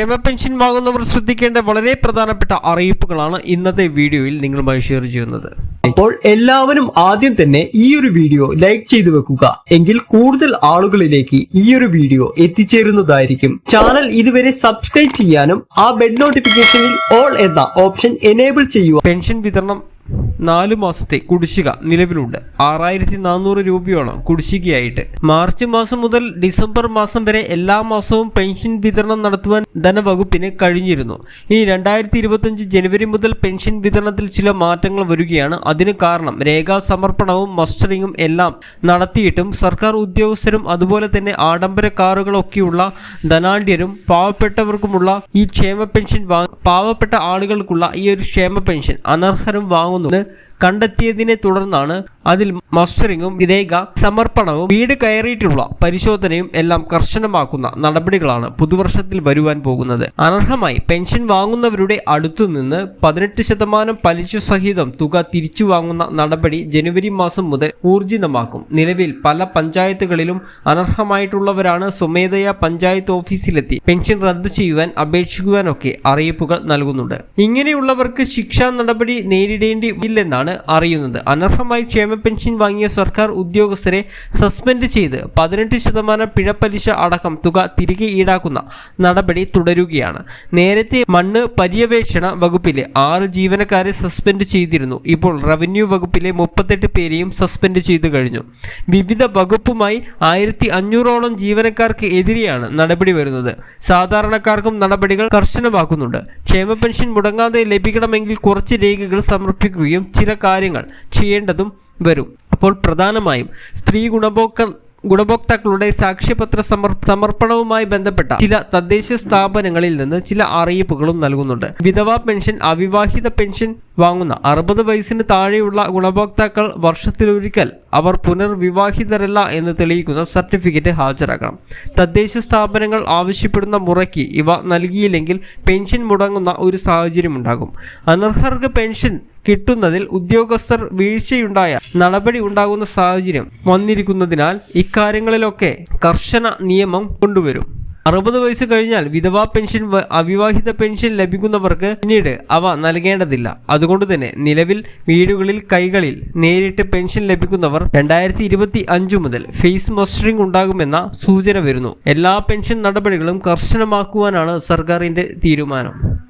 ക്ഷേമ പെൻഷൻ വാങ്ങുന്നവർ ശ്രദ്ധിക്കേണ്ട വളരെ പ്രധാനപ്പെട്ട അറിയിപ്പുകളാണ് ഇന്നത്തെ വീഡിയോയിൽ നിങ്ങളുമായി ഷെയർ ചെയ്യുന്നത്. അപ്പോൾ എല്ലാവരും ആദ്യം തന്നെ ഈ ഒരു വീഡിയോ ലൈക്ക് ചെയ്തു വെക്കുക. എങ്കിൽ കൂടുതൽ ആളുകളിലേക്ക് ഈ ഒരു വീഡിയോ എത്തിച്ചേരുന്നതായിരിക്കും. ചാനൽ ഇതുവരെ സബ്സ്ക്രൈബ് ചെയ്യാനും ആ ബെഡ് നോട്ടിഫിക്കേഷനിൽ ഓൾ എന്ന ഓപ്ഷൻ എനേബിൾ ചെയ്യുക. പെൻഷൻ വിതരണം നാലു മാസത്തെ കുടിശ്ശിക നിലവിലുണ്ട്. ആറായിരത്തി നാനൂറ് രൂപയോളം കുടിശ്ശികയായിട്ട്. മാർച്ച് മാസം മുതൽ ഡിസംബർ മാസം വരെ എല്ലാ മാസവും പെൻഷൻ വിതരണം നടത്തുവാൻ ധനവകുപ്പിന് കഴിഞ്ഞിരുന്നു. ഇനി രണ്ടായിരത്തി ജനുവരി മുതൽ പെൻഷൻ വിതരണത്തിൽ ചില മാറ്റങ്ങൾ വരികയാണ്. അതിന് കാരണം രേഖാ സമർപ്പണവും മസ്റ്ററിങ്ങും എല്ലാം നടത്തിയിട്ടും സർക്കാർ ഉദ്യോഗസ്ഥരും അതുപോലെ തന്നെ ആഡംബര കാറുകളൊക്കെയുള്ള ധനാഢ്യരും പാവപ്പെട്ടവർക്കുമുള്ള ഈ ക്ഷേമ പെൻഷൻ പാവപ്പെട്ട ആളുകൾക്കുള്ള ഈ ഒരു ക്ഷേമ പെൻഷൻ അനർഹരും വാങ്ങുന്നു. കണ്ടെത്തിയതിനെ തുടർന്നാണ് അതിൽ മസ്റ്ററിങ്ങും രേഖ സമർപ്പണവും വീട് കയറിയിട്ടുള്ള പരിശോധനയും എല്ലാം കർശനമാക്കുന്ന നടപടികളാണ് പുതുവർഷത്തിൽ വരുവാൻ പോകുന്നത്. അനർഹമായി പെൻഷൻ വാങ്ങുന്നവരുടെ അടുത്തു നിന്ന് പതിനെട്ട് ശതമാനം പലിശ സഹിതം തുക തിരിച്ചു വാങ്ങുന്ന നടപടി ജനുവരി മാസം മുതൽ ഊർജിതമാക്കും. നിലവിൽ പല പഞ്ചായത്തുകളിലും അനർഹമായിട്ടുള്ളവരാണ് സ്വമേധയാ പഞ്ചായത്ത് ഓഫീസിലെത്തി പെൻഷൻ റദ്ദ് ചെയ്യുവാൻ അപേക്ഷിക്കുവാനൊക്കെ അറിയിപ്പുകൾ നൽകുന്നുണ്ട്. ഇങ്ങനെയുള്ളവർക്ക് ശിക്ഷാ നടപടി നേരിടേണ്ടി ഇല്ലെന്നാണ് അറിയുന്നത്. അനർഹമായി ക്ഷേമ പെൻഷൻ വാങ്ങിയ സർക്കാർ ഉദ്യോഗസ്ഥരെ സസ്പെൻഡ് ചെയ്ത് പതിനെട്ട് ശതമാനം പിഴപ്പലിശ അടക്കം തുക തിരികെ ഈടാക്കുന്ന നടപടി തുടരുകയാണ്. നേരത്തെ മണ്ണ് പര്യവേക്ഷണ വകുപ്പിലെ ആറ് ജീവനക്കാരെ സസ്പെൻഡ് ചെയ്തിരുന്നു. ഇപ്പോൾ റവന്യൂ വകുപ്പിലെ മുപ്പത്തെട്ട് പേരെയും സസ്പെൻഡ് ചെയ്തു കഴിഞ്ഞു. വിവിധ വകുപ്പുമായി ആയിരത്തി അഞ്ഞൂറോളം ജീവനക്കാർക്ക് എതിരെയാണ് നടപടി വരുന്നത്. സാധാരണക്കാർക്കും നടപടികൾ കർശനമാക്കുന്നുണ്ട്. ക്ഷേമ പെൻഷൻ മുടങ്ങാതെ ലഭിക്കണമെങ്കിൽ കുറച്ച് രേഖകൾ സമർപ്പിക്കുകയും ചില കാര്യങ്ങൾ ചെയ്യേണ്ടതും വരും. അപ്പോൾ പ്രധാനമായും സ്ത്രീ ഗുണഭോക്ത ഗുണഭോക്താക്കളുടെ സാക്ഷ്യപത്ര സമർ സമർപ്പണവുമായി ബന്ധപ്പെട്ട ചില തദ്ദേശ സ്ഥാപനങ്ങളിൽ നിന്ന് ചില അറിയിപ്പുകളും നൽകുന്നുണ്ട്. വിധവാ പെൻഷൻ അവിവാഹിത പെൻഷൻ വാങ്ങുന്ന അറുപത് വയസ്സിന് താഴെയുള്ള ഗുണഭോക്താക്കൾ വർഷത്തിലൊരിക്കൽ അവർ പുനർവിവാഹിതരല്ല എന്ന് തെളിയിക്കുന്ന സർട്ടിഫിക്കറ്റ് ഹാജരാക്കണം. തദ്ദേശ സ്ഥാപനങ്ങൾ ആവശ്യപ്പെടുന്ന മുറയ്ക്ക് ഇവ നൽകിയില്ലെങ്കിൽ പെൻഷൻ മുടങ്ങുന്ന ഒരു സാഹചര്യമുണ്ടാകും. അനർഹർക്ക് പെൻഷൻ കിട്ടുന്നതിൽ ഉദ്യോഗസ്ഥർ വീഴ്ചയുണ്ടായ നടപടി ഉണ്ടാകുന്ന സാഹചര്യം വന്നിരിക്കുന്നതിനാൽ ഇക്കാര്യങ്ങളിലൊക്കെ കർശന നിയമം കൊണ്ടുവരും. അറുപത് വയസ്സ് കഴിഞ്ഞാൽ വിധവാ പെൻഷൻ അവിവാഹിത പെൻഷൻ ലഭിക്കുന്നവർക്ക് പിന്നീട് അവ നൽകേണ്ടതില്ല. അതുകൊണ്ട് തന്നെ നിലവിൽ വീടുകളിൽ കൈകളിൽ നേരിട്ട് പെൻഷൻ ലഭിക്കുന്നവർ രണ്ടായിരത്തി ഇരുപത്തി അഞ്ചു മുതൽ ഫേസ് മസ്റ്ററിംഗ് ഉണ്ടാകുമെന്ന സൂചന വരുന്നു. എല്ലാ പെൻഷൻ നടപടികളും കർശനമാക്കുവാനാണ് സർക്കാരിന്റെ തീരുമാനം.